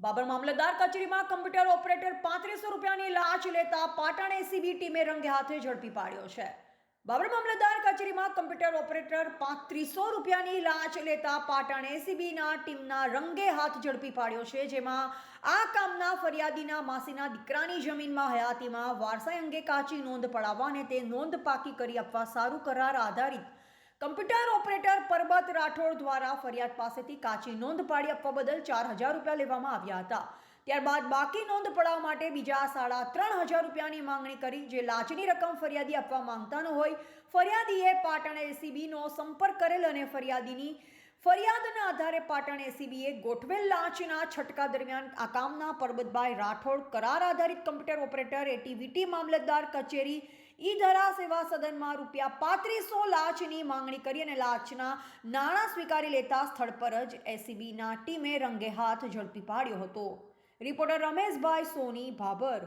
બાબર મામલતદાર કચેરીમાં computer operator પાંત્રીસો રૂપિયાની લાંચ લેતા પાટણ એસીબી ટીમે રંગે હાથે ઝડપી પાડ્યો છે. બાબર મામલતદાર કચેરીમાં કમ્પ્યુટર ઓપરેટર પાંત્રીસો રૂપિયાની લાંચ લેતા પાટણ એસીબીના ટીમના રંગે હાથ ઝડપી પાડ્યો છે, જેમાં આ કામના ફરિયાદીના માસીના દીકરાની જમીનમાં હયાતીમાં વારસાઈ અંગે કાચી નોંધ પડાવવા અને તે નોંધ પાકી કરી આપવા સારું કરાર આધારિત કમ્પ્યુટર ઓપરેટર પરબત રાઠોડ દ્વારા ફરિયાદ પાસેથી કાચી નોંધ પાડી આપવા બદલ ચાર હજાર રૂપિયા લેવામાં આવ્યા હતા. ત્યારબાદ બાકી નોંધ પડાવવા માટે બીજા સાડા ત્રણ હજાર રૂપિયાની માંગણી કરી, જે લાંચની રકમ ફરિયાદી આપવા માંગતા ન હોય. ફરિયાદીએ પાટણ એસીબીનો સંપર્ક કરેલ અને ફરિયાદીની ફરિયાદના આધારે પાટણ એસીબીએ ગોઠવેલ લાંચના છટકા દરમિયાન આ કામના પરબતભાઈ રાઠોડ કરાર આધારિત કમ્પ્યુટર ઓપરેટર એટીવીટી મામલતદાર, કચેરી ઈ ધરા સેવા સદનમાં રૂપિયા પાંત્રીસો લાચની માંગણી કરી અને લાચના નાણાં સ્વીકારી લેતા સ્થળ પર જ એસીબીના ટીમે રંગે હાથ ઝડપી પાડ્યો હતો. રિપોર્ટર રમેશભાઈ સોની, ભાભર.